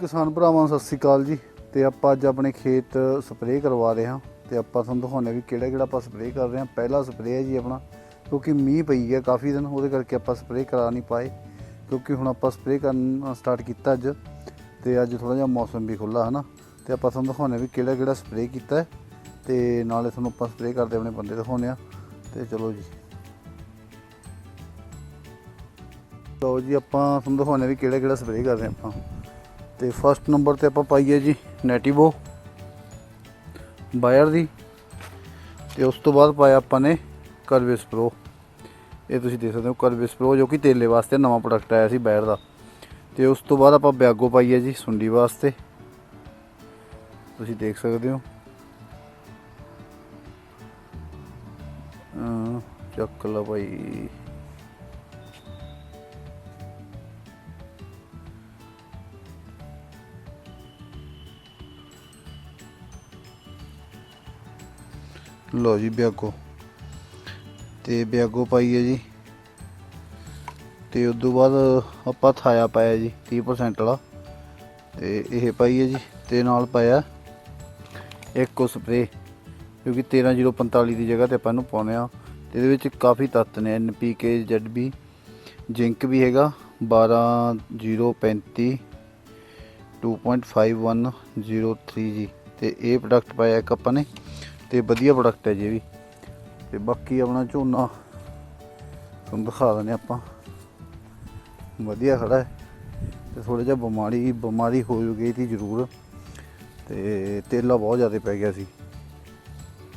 ਕਿਸਾਨ ਭਰਾਵਾਂ, ਸਤਿ ਸ੍ਰੀ ਅਕਾਲ ਜੀ। ਤੇ ਆਪਾਂ ਅੱਜ ਆਪਣੇ ਖੇਤ ਸਪਰੇਅ ਕਰਵਾ ਰਹੇ ਹਾਂ। ਤੇ ਆਪਾਂ ਤੁਹਾਨੂੰ ਦਿਖਾਉਂਦੇ ਵੀ ਕਿਹੜਾ ਕਿਹੜਾ ਆਪਾਂ ਸਪਰੇਅ ਕਰ ਰਹੇ ਹਾਂ। ਪਹਿਲਾ ਸਪਰੇਅ ਹੈ ਜੀ ਆਪਣਾ, ਕਿਉਂਕਿ ਮੀਂਹ ਪਈ ਹੈ ਕਾਫੀ ਦਿਨ, ਉਹਦੇ ਕਰਕੇ ਆਪਾਂ ਸਪਰੇਅ ਕਰਾ ਨਹੀਂ ਪਾਏ। ਕਿਉਂਕਿ ਹੁਣ ਆਪਾਂ ਸਪਰੇਅ ਕਰਨਾ ਸਟਾਰਟ ਕੀਤਾ ਅੱਜ, ਤੇ ਅੱਜ ਥੋੜਾ ਜਿਹਾ ਮੌਸਮ ਵੀ ਖੁੱਲਾ ਹਨਾ। ਤੇ ਆਪਾਂ ਤੁਹਾਨੂੰ ਦਿਖਾਉਂਦੇ ਵੀ ਕਿਹੜਾ ਕਿਹੜਾ ਸਪਰੇਅ ਕੀਤਾ ਹੈ। ਤੇ ਨਾਲੇ ਤੁਹਾਨੂੰ ਆਪਾਂ ਸਪਰੇਅ ਕਰਦੇ ਆਪਣੇ ਬੰਦੇ ਦਿਖਾਉਂਦੇ ਆ ਤੇ ਚਲੋ ਜੀ। ਲਓ ਜੀ, ਆਪਾਂ ਤੁਹਾਨੂੰ ਦਿਖਾਉਂਦੇ ਵੀ ਕਿਹੜਾ ਕਿਹੜਾ ਸਪਰੇਅ ਕਰਦੇ ਹਾਂ ਆਪਾਂ। ਤੇ ਫਸਟ ਨੰਬਰ ਤੇ ਆਪਾਂ ਪਾਈਏ ਜੀ ਨੈਟੀਵੋ ਬਾਇਰ ਦੀ। ਤੇ ਉਸ ਤੋਂ ਬਾਅਦ ਪਾਇਆ ਆਪਾਂ ਨੇ ਕਰਵਿਸ ਪ੍ਰੋ ਇਹ ਤੁਸੀਂ ਦੇਖ ਸਕਦੇ ਹੋ ਕਰਵਿਸ ਪ੍ਰੋ ਜੋ ਕਿ ਤੇਲੇ ਵਾਸਤੇ ਨਵਾਂ ਪ੍ਰੋਡਕਟ ਆਇਆ ਸੀ ਬਾਇਰ ਦਾ। ਤੇ ਉਸ ਤੋਂ ਬਾਅਦ ਆਪਾਂ ਬਿਆਗੋ ਪਾਈਏ ਜੀ ਸੁੰਡੀ ਵਾਸਤੇ। ਤੁਸੀਂ ਦੇਖ ਸਕਦੇ ਹੋ। ਚੱਕ ਲਓ ਭਾਈ। ਲਓ ਜੀ ਬਿਆਗੋ। ਤੇ ਬਿਆਗੋ ਪਾਈ ਹੈ ਜੀ। ਤੇ ਉਸ ਤੋਂ ਬਾਅਦ ਆਪਾਂ ਥਾਇਆ ਪਾਇਆ ਜੀ 30% ਵਾਲਾ। ਤੇ ਇਹ ਪਾਈ ਹੈ ਜੀ, ਤੇ ਨਾਲ ਪਾਇਆ ਇੱਕ ਸਪਰੇ ਕਿਉਂਕਿ 13045 ਦੀ ਜਗ੍ਹਾ ਤੇ ਆਪਾਂ ਨੂੰ ਪਾਉਨੇ ਆ ਤੇ ਇਹਦੇ ਵਿੱਚ ਕਾਫੀ ਤੱਤ ਨੇ NPK ZB ਜ਼ਿੰਕ ਵੀ ਹੈਗਾ 12035 2.5103 ਜੀ ਤੇ ਇਹ ਪ੍ਰੋਡਕਟ ਪਾਇਆ ਇੱਕ ਆਪਾਂ ਨੇ। ਤੇ ਵਧੀਆ ਪ੍ਰੋਡਕਟ ਹੈ ਜੀ ਵੀ। ਤੇ ਬਾਕੀ ਆਪਣਾ ਝੋਨਾ ਤੁਹਾਨੂੰ ਦਿਖਾ ਦਿੰਦੇ ਆਪਾਂ। ਵਧੀਆ ਖੜਾ ਹੈ। ਤੇ ਥੋੜਾ ਜਿਹਾ ਬਿਮਾਰੀ ਬਿਮਾਰੀ ਹੋ ਗਈ ਸੀ ਜ਼ਰੂਰ। ਤੇ ਤੇਲਾ ਬਹੁਤ ਜ਼ਿਆਦਾ ਪੈ ਗਿਆ ਸੀ।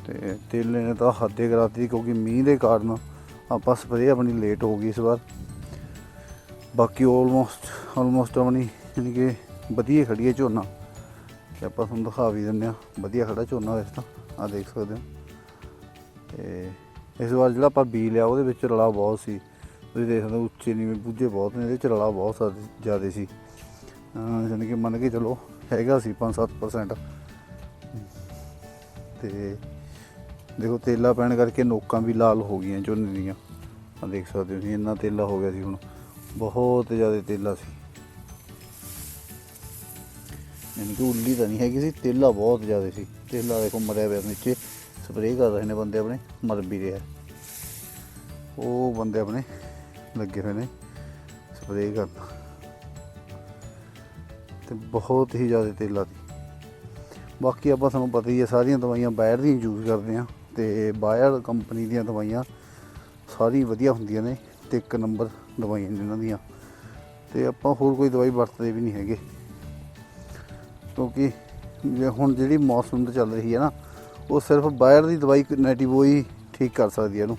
ਤੇ ਤੇਲੇ ਨੇ ਤਾਂ ਹੱਦੇ ਕਰਾਤੀ ਕਿਉਂਕਿ ਮੀਂਹ ਦੇ ਕਾਰਨ ਆਪਾਂ ਸਪਰੇਅ ਆਪਣੀ ਲੇਟ ਹੋ ਗਈ ਇਸ ਵਾਰ। ਬਾਕੀ ਆਲਮੋਸਟ ਆਲਮੋਸਟ ਆਪਣੀ ਯਾਨੀ ਕਿ ਵਧੀਆ ਖੜੀ ਹੈ ਝੋਨਾ। ਤੇ ਆਪਾਂ ਤੁਹਾਨੂੰ ਦਿਖਾ ਵੀ ਦਿੰਦੇ ਆ ਵਧੀਆ ਖੜਾ ਝੋਨਾ ਵੈਸੇ ਤਾਂ। ਆ ਦੇਖ ਸਕਦੇ ਹੋ। ਤੇ ਇਸ ਵਾਰ ਜਿਹੜਾ ਆਪਾਂ ਬੀ ਲਿਆ, ਉਹਦੇ ਵਿੱਚ ਰਲਾ ਬਹੁਤ ਸੀ। ਤੁਸੀਂ ਦੇਖ ਸਕਦੇ ਹੋ, ਉੱਚੇ ਨੀਵੇਂ ਬੂਝੇ ਬਹੁਤ ਨੇ, ਇਹਦੇ ਚ ਰਲਾ ਬਹੁਤ ਜ਼ਿਆਦਾ ਸੀ ਅਹ ਯਾਨੀ ਕਿ ਮੰਨ ਕੇ ਚਲੋ, ਹੈਗਾ ਸੀ 5-7% ਤੇ ਦੇਖੋ, ਤੇਲਾ ਪੈਣ ਕਰਕੇ ਨੋਕਾਂ ਵੀ ਲਾਲ ਹੋ ਗਈਆਂ, ਝੋਨੇ ਦੀਆਂ। ਆ ਦੇਖ ਸਕਦੇ ਹੋ ਤੁਸੀਂ, ਇੰਨਾ ਤੇਲਾ ਹੋ ਗਿਆ ਸੀ ਹੁਣ। ਬਹੁਤ ਜ਼ਿਆਦਾ ਤੇਲਾ ਸੀ। ਯਾਨੀ ਕਿ ਉੱਲੀ ਤਾਂ ਨਹੀਂ ਹੈਗੀ ਸੀ, ਤੇਲਾ ਬਹੁਤ ਜ਼ਿਆਦਾ ਸੀ। ਤੇਲਾ ਦੇਖੋ ਮਰਿਆ ਪਿਆ ਨੀਚੇ ਸਪਰੇਅ ਕਰ ਰਹੇ ਨੇ ਬੰਦੇ ਆਪਣੇ, ਮਰ ਵੀ ਰਿਹਾ। ਉਹ ਬੰਦੇ ਆਪਣੇ ਲੱਗੇ ਹੋਏ ਨੇ ਸਪਰੇਅ ਕਰਨ। ਤੇ ਬਹੁਤ ਹੀ ਜ਼ਿਆਦਾ ਤੇਲਾ ਸੀ। ਬਾਕੀ ਆਪਾਂ ਤੁਹਾਨੂੰ ਪਤਾ ਹੀ ਹੈ, ਸਾਰੀਆਂ ਦਵਾਈਆਂ ਬਾਇਰ ਦੀਆਂ ਯੂਜ਼ ਕਰਦੇ ਆ ਤੇ ਬਾਇਰ ਕੰਪਨੀ ਦੀਆਂ ਦਵਾਈਆਂ ਸਾਰੀ ਵਧੀਆ ਹੁੰਦੀਆਂ ਨੇ ਤੇ ਇੱਕ ਨੰਬਰ ਦਵਾਈਆਂ ਨੇ ਇਹਨਾਂ ਦੀਆਂ। ਤੇ ਆਪਾਂ ਹੋਰ ਕੋਈ ਦਵਾਈ ਵਰਤਦੇ ਵੀ ਨਹੀਂ ਹੈਗੇ। ਕਿਉਂਕਿ ਜੇ ਹੁਣ ਜਿਹੜੀ ਮੌਸਮ ਤੇ ਚੱਲ ਰਹੀ ਹੈ ਨਾ, ਉਹ ਸਿਰਫ ਬਾਹਰ ਦੀ ਦਵਾਈ ਨੈਟੀਵੋ ਹੀ ਠੀਕ ਕਰ ਸਕਦੀ ਹੈ ਇਹਨੂੰ।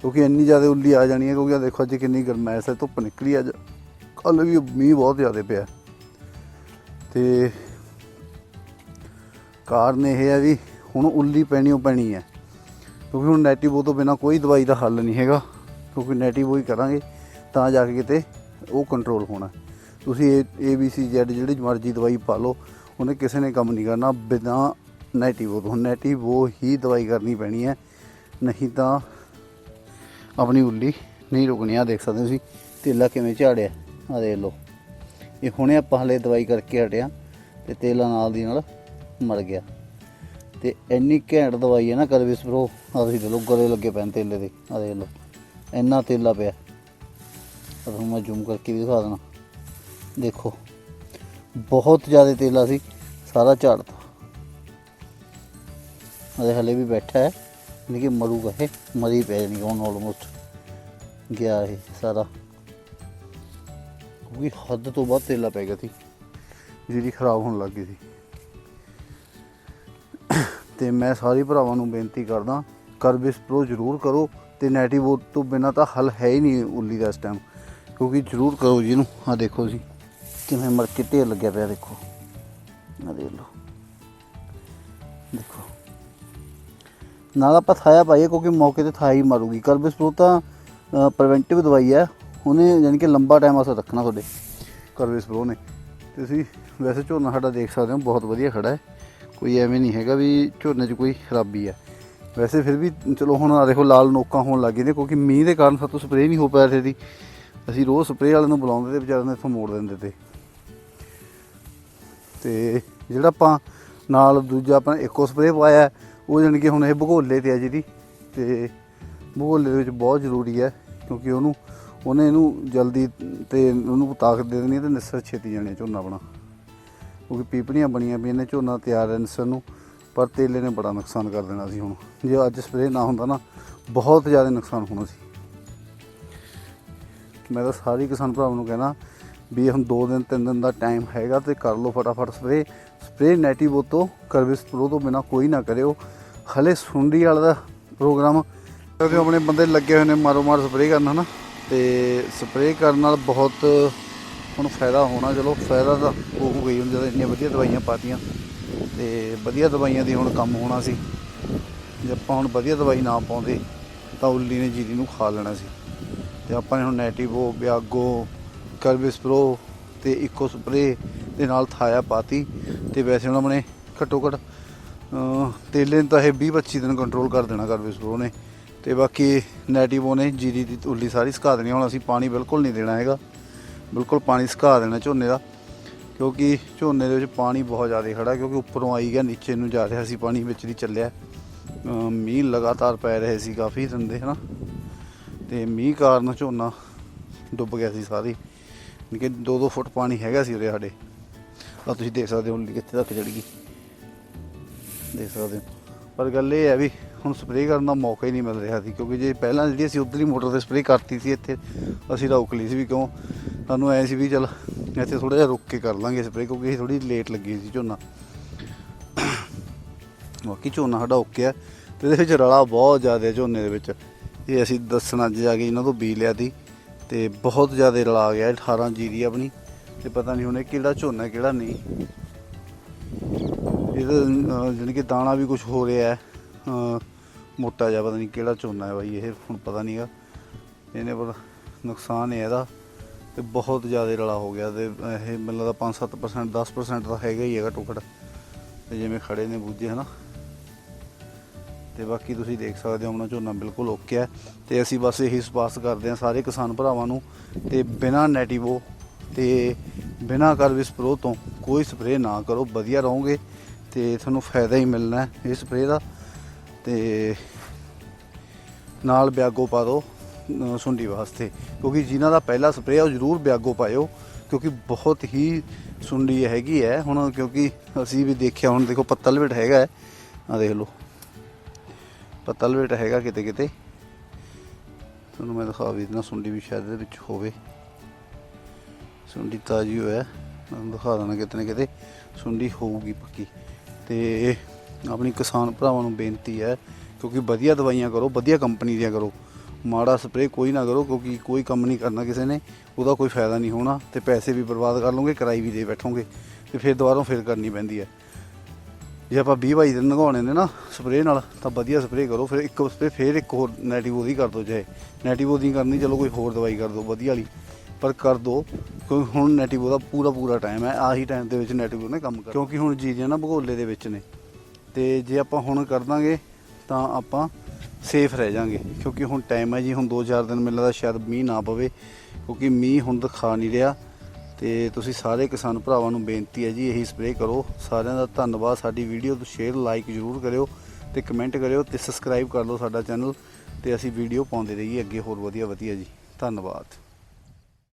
ਕਿਉਂਕਿ ਇੰਨੀ ਜ਼ਿਆਦਾ ਉੱਲੀ ਆ ਜਾਣੀ ਹੈ, ਕਿਉਂਕਿ ਆਹ ਦੇਖੋ ਅੱਜ ਕਿੰਨੀ ਗਰਮੈਸ਼ ਹੈ ਧੁੱਪ ਨਿਕਲੀ ਅੱਜ। ਕੱਲ ਵੀ ਮੀਂਹ ਬਹੁਤ ਜ਼ਿਆਦਾ ਪਿਆ ਤੇ ਕਾਰਨ ਇਹ ਹੈ ਵੀ ਹੁਣ ਉੱਲੀ ਪੈਣੀ ਓ ਪੈਣੀ ਹੈ। ਕਿਉਂਕਿ ਹੁਣ ਨੈਟੀਵੋ ਤੋਂ ਬਿਨਾ ਕੋਈ ਦਵਾਈ ਦਾ ਹੱਲ ਨਹੀਂ ਹੈਗਾ। ਕਿਉਂਕਿ ਨੈਟੀਵੋ ਹੀ ਕਰਾਂਗੇ, ਤਾਂ ਜਾ ਕੇ ਕਿਤੇ ਉਹ ਕੰਟਰੋਲ ਹੋਣਾ। ਤੁਸੀਂ ਏ ਬੀ ਸੀ ਜ਼ੈਡ ਜਿਹੜੀ ਮਰਜ਼ੀ ਦਵਾਈ ਪਾ ਲਓ। ਉਹਨੇ ਕਿਸੇ ਨੇ ਕੰਮ ਨਹੀਂ ਕਰਨਾ, ਬਿਨਾ ਨੈਟੀਵੋ ਤੋਂ। ਨੈਟੀਵੋ ਹੀ ਦਵਾਈ ਕਰਨੀ ਪੈਣੀ ਹੈ, ਨਹੀਂ ਤਾਂ ਆਪਣੀ ਉੱਲੀ ਨਹੀਂ ਰੁਕਣੀ। ਆ ਦੇਖ ਸਕਦੇ ਤੁਸੀਂ, ਤੇਲਾ ਕਿਵੇਂ ਝਾੜਿਆ। ਆ ਦੇਖ ਲਓ। ਇਹ ਹੁਣੇ ਆਪਾਂ ਹਲੇ ਦਵਾਈ ਕਰਕੇ ਹਟਿਆ ਤੇ ਤੇਲਾ ਨਾਲ ਦੀ ਨਾਲ ਮਰ ਗਿਆ। ਤੇ ਇੰਨੀ ਘੈਂਟ ਦਵਾਈ ਹੈ ਨਾ ਕਰਵਿਸ ਪ੍ਰੋ ਆ ਤੁਸੀਂ ਦੇ ਲੋ ਗਲੇ ਲੱਗੇ ਪੈਣ ਤੇਲੇ ਦੇ। ਆ ਦੇਖ ਲਓ, ਇੰਨਾ ਤੇਲਾ ਪਿਆ। ਤੁਹਾਨੂੰ ਮੈਂ ਜ਼ੂਮ ਕਰਕੇ ਵੀ ਦਿਖਾ ਦੇਣਾ। ਦੇਖੋ। ਬਹੁਤ ਜ਼ਿਆਦਾ ਤੇਲਾ ਸੀ, ਸਾਰਾ ਝਾੜਤਾ ਅਰੇ ਹਲੇ ਵੀ ਬੈਠਾ ਹੈ ਨਹੀਂ ਕਿ ਮਰੂਗਾ ਇਹ, ਮਰੀ ਪੈ ਜਾਣੀ ਹੁਣ ਆਲਮੋਸਟ ਗਿਆ ਇਹ ਸਾਰਾ। ਕਿਉਂਕਿ ਹੱਦ ਤੋਂ ਵੱਧ ਤੇਲਾ ਪੈ ਗਿਆ ਸੀ ਜਿਹੜੀ ਖਰਾਬ ਹੋਣ ਲੱਗ ਗਈ ਸੀ। ਤੇ ਮੈਂ ਸਾਰੇ ਭਰਾਵਾਂ ਨੂੰ ਬੇਨਤੀ ਕਰਦਾ ਕਰਬਿਸ ਪ੍ਰੋ ਜ਼ਰੂਰ ਕਰੋ, ਤੇ ਨੈਟੀਵੋ ਤੋਂ ਬਿਨਾ ਤਾਂ ਹੱਲ ਹੈ ਹੀ ਨਹੀਂ ਉੱਲੀ ਦਾ ਇਸ ਟਾਈਮ ਕਿਉਂਕਿ ਜ਼ਰੂਰ ਕਰੋ ਜੀ ਇਹਨੂੰ ਆ ਦੇਖੋ ਜੀ। ਕਿਵੇਂ ਮਰ ਕੇ ਢੇਰ ਲੱਗਿਆ ਪਿਆ ਦੇਖੋ। ਆ ਦੇਖ ਲਓ। ਦੇਖੋ। ਨਾਲ ਆਪਾਂ ਥਾਇਆ ਪਾਈਏ ਕਿਉਂਕਿ ਮੌਕੇ ਤੇ ਥਾਈ ਮਾਰੂਗੀ। ਕਰਬਿਸ ਤਾਂ ਪ੍ਰੀਵੈਂਟਿਵ ਦਵਾਈ ਹੈ। ਉਹਨੇ ਯਾਨੀ ਕਿ ਲੰਬਾ ਟਾਈਮ ਅਸਰ ਰੱਖਣਾ ਤੁਹਾਡੇ ਕਰਬਿਸ ਪ੍ਰੋ ਨੇ। ਤੁਸੀਂ ਵੈਸੇ ਝੋਨਾ ਸਾਡਾ ਦੇਖ ਸਕਦੇ ਹੋ, ਬਹੁਤ ਵਧੀਆ ਖੜਾ ਹੈ। ਕੋਈ ਐਵੇਂ ਨਹੀਂ ਹੈਗਾ ਵੀ ਝੋਨੇ 'ਚ ਕੋਈ ਖਰਾਬੀ ਹੈ। ਵੈਸੇ ਫਿਰ ਵੀ ਚਲੋ ਹੁਣ ਆ ਦੇਖੋ, ਲਾਲ ਨੋਕਾਂ ਹੋਣ ਲੱਗ ਗਏ ਨੇ ਕਿਉਂਕਿ ਮੀਂਹ ਦੇ ਕਾਰਨ ਸਾਤੋਂ ਸਪਰੇਅ ਨਹੀਂ ਹੋ ਪਾ ਰਹੀ ਸੀ ਅਸੀਂ ਰੋਜ਼ ਸਪਰੇਅ ਵਾਲੇ ਨੂੰ ਬੁਲਾਉਂਦੇ ਤੇ ਵਿਚਾਰਿਆਂ ਨੂੰ ਇੱਥੋਂ ਮੋੜ ਦਿੰਦੇ ਤੇ। ਤੇ ਜਿਹੜਾ ਆਪਾਂ ਨਾਲ ਦੂਜਾ ਆਪਾਂ ਇਕੋ ਸਪਰੇਅ ਪਾਇਆ, ਉਹ ਜਾਣੀ ਕਿ ਹੁਣ ਇਹ ਭਗੋਲੇ ਤੇ ਆ ਜਿਹੜੀ ਤੇ ਭਗੋਲੇ ਦੇ ਵਿੱਚ ਬਹੁਤ ਜ਼ਰੂਰੀ ਹੈ, ਕਿਉਂਕਿ ਉਹਨੂੰ, ਉਹਨੇ ਇਹਨੂੰ ਜਲਦੀ ਤੇ ਉਹਨੂੰ ਤਾਕਤ ਦੇ ਦੇਣੀ ਹੈ ਤੇ ਨਿਸਰ ਛੇਤੀ ਜਾਣੇ ਝੋਨਾ ਆਪਣਾ। ਕਿਉਂਕਿ ਪੀਪਣੀਆਂ ਬਣੀਆਂ ਪਈਆਂ ਨੇ ਝੋਨਾ ਤਿਆਰ ਹੈ ਨਿਸਰ ਨੂੰ, ਪਰ ਤੇਲੇ ਨੇ ਬੜਾ ਨੁਕਸਾਨ ਕਰ ਦੇਣਾ ਸੀ ਹੁਣ। ਜੇ ਅੱਜ ਸਪਰੇਅ ਨਾ ਹੁੰਦਾ ਨਾ, ਬਹੁਤ ਜ਼ਿਆਦਾ ਨੁਕਸਾਨ ਹੋਣਾ ਸੀ। ਮੈਂ ਤਾਂ ਸਾਰੇ ਕਿਸਾਨ ਭਰਾਵਾਂ ਨੂੰ ਕਹਿਣਾ ਵੀ ਹੁਣ 2 ਦਿਨ 3 ਦਿਨ ਦਾ ਟਾਈਮ ਹੈਗਾ ਤੇ ਕਰ ਲਓ ਫਟਾਫਟ ਸਪਰੇ ਸਪਰੇ ਨੈਟੀਵੋ ਤੋਂ ਕਰਵਿਸ ਪ੍ਰੋ ਤੋਂ ਬਿਨਾ ਕੋਈ ਨਾ ਕਰਿਓ। ਹਲੇ ਸੁੰਡੀ ਵਾਲਾ ਦਾ ਪ੍ਰੋਗਰਾਮ ਕਿਉਂਕਿ ਆਪਣੇ ਬੰਦੇ ਲੱਗੇ ਹੋਏ ਨੇ ਮਾਰੋ ਮਾਰ ਸਪਰੇ ਕਰਨ, ਹਨਾ? ਤੇ ਸਪਰੇ ਕਰਨ ਨਾਲ ਬਹੁਤ ਹੁਣ ਫਾਇਦਾ ਹੋਣਾ, ਚਲੋ ਫਾਇਦਾ ਤਾਂ ਹੋ ਗਈ ਹੁਣ ਜਦੋਂ ਇੰਨੀਆਂ ਵਧੀਆ ਦਵਾਈਆਂ ਪਾਤੀਆਂ। ਤੇ ਵਧੀਆ ਦਵਾਈਆਂ ਦੀ ਹੁਣ ਕੰਮ ਹੋਣਾ ਸੀ। ਜੇ ਆਪਾਂ ਹੁਣ ਵਧੀਆ ਦਵਾਈ ਨਾ ਪਾਉਂਦੇ, ਤਾਂ ਉੱਲੀ ਨੇ ਜੀਰੀ ਨੂੰ ਖਾ ਲੈਣਾ ਸੀ। ਤੇ ਆਪਾਂ ਨੇ ਹੁਣ ਨੈਟਿਵੋ ਬਿਆਗੋ ਕਰਵਿਸ ਪ੍ਰੋ ਤੇ ਇਕੋ ਸਪਰੇ ਦੇ ਨਾਲ ਥਾਇਆ ਪਾਤੀ ਤੇ ਵੈਸੇ ਉਹਨਾਂ ਨੇ ਘੱਟੋ ਘੱਟ ਤੇਲੇ ਨੂੰ ਤਾਂ ਇਹ 20 25 ਦਿਨ ਕੰਟਰੋਲ ਕਰ ਦੇਣਾ ਕਰਵਿਸ ਪ੍ਰੋ ਨੇ। ਤੇ ਬਾਕੀ ਨੈਟਿਵੋ ਨੇ ਜੀਰੀ ਦੀ ਉੱਲੀ ਸਾਰੀ ਸੁਕਾ ਦੇਣੀ, ਹੁਣ ਅਸੀਂ ਪਾਣੀ ਬਿਲਕੁਲ ਨਹੀਂ ਦੇਣਾ ਹੈਗਾ। ਬਿਲਕੁਲ ਪਾਣੀ ਸੁਕਾ ਦੇਣਾ ਝੋਨੇ ਦਾ, ਕਿਉਂਕਿ ਝੋਨੇ ਦੇ ਵਿੱਚ ਪਾਣੀ ਬਹੁਤ ਜ਼ਿਆਦਾ ਖੜਾ, ਕਿਉਂਕਿ ਉੱਪਰੋਂ ਆਈ ਗਿਆ, ਨੀਚੇ ਨੂੰ ਜਾ ਰਿਹਾ ਸੀ ਪਾਣੀ, ਵਿੱਚ ਦੀ ਚੱਲਿਆ। ਮੀਂਹ ਲਗਾਤਾਰ ਪੈ ਰਹੇ ਸੀ ਕਾਫੀ ਦਿਨ ਦੇ, ਹਨਾ? ਤੇ ਮੀਂਹ ਕਾਰਨ ਝੋਨਾ ਡੁੱਬ ਗਿਆ ਸੀ ਸਾਰੀ। ਕਿ 2-2 ਫੁੱਟ ਪਾਣੀ ਹੈਗਾ ਸੀ ਉਰੇ ਸਾਡੇ। ਆ ਤੁਸੀਂ ਦੇਖ ਸਕਦੇ ਹੋ ਕਿੱਥੇ ਤੱਕ ਚੜ ਗਈ। ਦੇਖ ਸਕਦੇ ਹੋ। ਪਰ ਗੱਲ ਇਹ ਹੈ ਵੀ ਹੁਣ ਸਪਰੇਅ ਕਰਨ ਦਾ ਮੌਕਾ ਹੀ ਨਹੀਂ ਮਿਲ ਰਿਹਾ ਸੀ, ਕਿਉਂਕਿ ਜੇ ਪਹਿਲਾਂ ਜਿਹੜੀ ਅਸੀਂ ਉਧਰਲੀ ਮੋਟਰ ਤੇ ਸਪਰੇਅ ਕਰਤੀ ਸੀ ਇੱਥੇ, ਅਸੀਂ ਰੋਕ ਲਈ ਸੀ ਵੀ ਕਿਉਂ? ਸਾਨੂੰ ਐ ਸੀ ਵੀ ਚਲ ਇੱਥੇ ਥੋੜਾ ਜਿਹਾ ਰੁੱਕ ਕੇ ਕਰ ਲਾਂਗੇ ਸਪਰੇਅ, ਕਿਉਂਕਿ ਇਹ ਥੋੜੀ ਲੇਟ ਲੱਗੀ ਸੀ ਝੋਨਾ। ਬਾਕੀ ਝੋਨਾ ਸਾਡਾ ਓਕੇ ਆ ਤੇ ਇਹਦੇ ਵਿੱਚ ਰਲਾ ਬਹੁਤ ਜ਼ਿਆਦਾ ਝੋਨੇ ਦੇ ਵਿੱਚ। ਇਹ ਅਸੀਂ ਦੱਸਣਾ ਅੱਜ ਜਾ ਕੇ ਇਹਨਾਂ ਤੋਂ ਬੀ ਲਿਆ ਦੀ ਤੇ ਬਹੁਤ ਜ਼ਿਆਦਾ ਰਲਾ ਗਿਆ 18 ਜੀਰੀ ਆਪਣੀ, ਤੇ ਪਤਾ ਨਹੀਂ ਹੁਣ ਇਹ ਕਿਹੜਾ ਝੋਨਾ ਕਿਹੜਾ ਨਹੀਂ। ਇਹਦਾ ਜਾਣੀ ਕਿ ਦਾਣਾ ਵੀ ਕੁਝ ਹੋ ਰਿਹਾ ਹੈ। ਮੋਟਾ ਜਿਹਾ, ਪਤਾ ਨਹੀਂ ਕਿਹੜਾ ਝੋਨਾ ਹੈ ਬਾਈ, ਇਹ ਹੁਣ ਪਤਾ ਨਹੀਂਗਾ ਇਹਨੇ ਪਰ ਨੁਕਸਾਨ ਹੈ ਇਹਦਾ, ਤੇ ਬਹੁਤ ਜ਼ਿਆਦਾ ਰਲਾ ਹੋ ਗਿਆ ਤੇ ਇਹ ਮੈਨੂੰ ਲੱਗਦਾ 5-7% 10% ਤਾਂ ਹੈਗਾ ਹੀ ਹੈਗਾ ਟੁਕੜ। ਤੇ ਜਿਵੇਂ ਖੜੇ ਨੇ ਬੂਝੇ, ਹਨਾ। ਤੇ ਬਾਕੀ ਤੁਸੀਂ ਦੇਖ ਸਕਦੇ ਹੋ, ਆਪਣਾ ਝੋਨਾ ਬਿਲਕੁਲ ਓਕੇ ਹੈ ਤੇ ਅਸੀਂ ਬਸ ਇਹੀ ਸਪਾਸ ਕਰਦੇ ਹਾਂ ਸਾਰੇ ਕਿਸਾਨ ਭਰਾਵਾਂ ਨੂੰ ਤੇ ਬਿਨਾ ਨੈਟਿਵੋ ਤੇ ਬਿਨਾ ਕਰਵਿਸ ਪ੍ਰੋ ਤੋਂ ਕੋਈ ਸਪਰੇਅ ਨਾ ਕਰੋ, ਵਧੀਆ ਰਹੋਗੇ ਤੇ ਤੁਹਾਨੂੰ ਫਾਇਦਾ ਹੀ ਮਿਲਣਾ ਹੈ ਇਸ ਸਪਰੇਅ ਦਾ ਤੇ ਨਾਲ ਬਿਆਗੋ ਪਾ ਦਿਓ ਸੁੰਡੀ ਵਾਸਤੇ ਕਿਉਂਕਿ ਜਿਨ੍ਹਾਂ ਦਾ ਪਹਿਲਾ ਸਪਰੇਅ ਉਹ ਜ਼ਰੂਰ ਬਿਆਗੋ ਪਾਇਓ ਕਿਉਂਕਿ ਬਹੁਤ ਹੀ ਸੁੰਡੀ ਹੈਗੀ ਹੈ। ਹੁਣ ਕਿਉਂਕਿ ਅਸੀਂ ਵੀ ਦੇਖਿਆ, ਹੁਣ ਦੇਖੋ ਪੱਤਲ ਵੇਟ ਹੈਗਾ ਹੈ ਆ ਦੇਖ ਲਓ। ਪੱਤਲ ਵੇਟ ਹੈਗਾ ਕਿਤੇ ਕਿਤੇ। ਤੁਹਾਨੂੰ ਮੈਂ ਦਿਖਾ ਵੀ ਦਿੰਦਾ, ਸੁੰਡੀ ਵੀ ਸ਼ਾਇਦ ਇਹਦੇ ਵਿੱਚ ਹੋਵੇ। ਸੁੰਡੀ ਤਾਜੀ ਹੋਇਆ ਤੁਹਾਨੂੰ ਦਿਖਾ ਦੇਣਾ ਕਿਤੇ ਨਾ ਕਿਤੇ, ਸੁੰਡੀ ਹੋਊਗੀ ਪੱਕੀ। ਤੇ ਆਪਣੀ ਕਿਸਾਨ ਭਰਾਵਾਂ ਨੂੰ ਬੇਨਤੀ ਹੈ, ਕਿਉਂਕਿ ਵਧੀਆ ਦਵਾਈਆਂ ਕਰੋ, ਵਧੀਆ ਕੰਪਨੀ ਦੀਆਂ ਕਰੋ। ਮਾੜਾ ਸਪਰੇਅ ਕੋਈ ਨਾ ਕਰੋ, ਕਿਉਂਕਿ ਕੋਈ ਕੰਮ ਨਹੀਂ ਕਰਨਾ ਕਿਸੇ ਨੇ, ਉਹਦਾ ਕੋਈ ਫਾਇਦਾ ਨਹੀਂ ਹੋਣਾ। ਤੇ ਪੈਸੇ ਵੀ ਬਰਬਾਦ ਕਰ ਲਓਗੇ ਕਿਰਾਈ ਵੀ ਦੇ ਬੈਠੋਗੇ। ਤੇ ਫਿਰ ਦੁਬਾਰਾ ਫਿਰ ਕਰਨੀ ਪੈਂਦੀ ਹੈ। ਜੇ ਆਪਾਂ 20 ਬਾਈ ਦਿਨ ਲੰਘਾਉਣੇ ਨੇ ਨਾ ਸਪਰੇਅ ਨਾਲ, ਤਾਂ ਵਧੀਆ ਸਪਰੇਅ ਕਰੋ। ਫਿਰ ਇੱਕ ਸਪਰੇਅ ਫਿਰ ਇੱਕ ਹੋਰ ਨੈਟਿਵ ਉਹਦੀ ਕਰ ਦਿਓ ਚਾਹੇ। ਨੈਟਿਵ ਉਹਦੀ ਕਰਨੀ, ਚਲੋ ਕੋਈ ਹੋਰ ਦਵਾਈ ਕਰ ਦਿਓ, ਵਧੀਆ ਵਾਲੀ। ਪਰ ਕਰ ਦਿਓ, ਕਿਉਂਕਿ ਹੁਣ ਨੈਟਿਵ ਉਹਦਾ ਪੂਰਾ ਪੂਰਾ ਟਾਈਮ ਹੈ। ਆਹੀ ਟਾਈਮ ਦੇ ਵਿੱਚ ਨੈਟਿਵ ਨੇ ਕੰਮ ਕਰ ਕਿਉਂਕਿ ਹੁਣ ਚੀਜ਼ਾਂ ਨਾ ਭਗੋਲੇ ਦੇ ਵਿੱਚ ਨੇ। ਤੇ ਜੇ ਆਪਾਂ ਹੁਣ ਕਰ ਦਾਂਗੇ, ਤਾਂ ਆਪਾਂ ਸੇਫ ਰਹਿ ਜਾਾਂਗੇ। ਕਿਉਂਕਿ ਹੁਣ ਟਾਈਮ ਹੈ ਜੀ, ਹੁਣ 2-4 ਦਿਨ ਮਿਲਦਾ ਸ਼ਾਇਦ ਮੀਂਹ ਨਾ ਪਵੇ। ਕਿਉਂਕਿ ਮੀਂਹ ਹੁਣ ਦਿਖਾ ਨਹੀਂ ਰਿਹਾ। ਤੇ ਤੁਸੀਂ ਸਾਰੇ ਕਿਸਾਨ ਭਰਾਵਾਂ ਨੂੰ ਬੇਨਤੀ ਹੈ ਜੀ, ਇਹੀ ਸਪਰੇਅ ਕਰੋ। ਸਾਰਿਆਂ ਦਾ ਧੰਨਵਾਦ। ਸਾਡੀ ਵੀਡੀਓ ਨੂੰ ਸ਼ੇਅਰ ਲਾਈਕ ਜ਼ਰੂਰ ਕਰਿਓ ਤੇ ਕਮੈਂਟ ਕਰਿਓ ਤੇ ਸਬਸਕ੍ਰਾਈਬ ਕਰ ਲਓ ਸਾਡਾ ਚੈਨਲ ਤੇ ਅਸੀਂ ਵੀਡੀਓ ਪਾਉਂਦੇ ਰਹੀਏ ਅੱਗੇ ਹੋਰ ਵਧੀਆ ਵਧੀਆ ਜੀ। ਧੰਨਵਾਦ।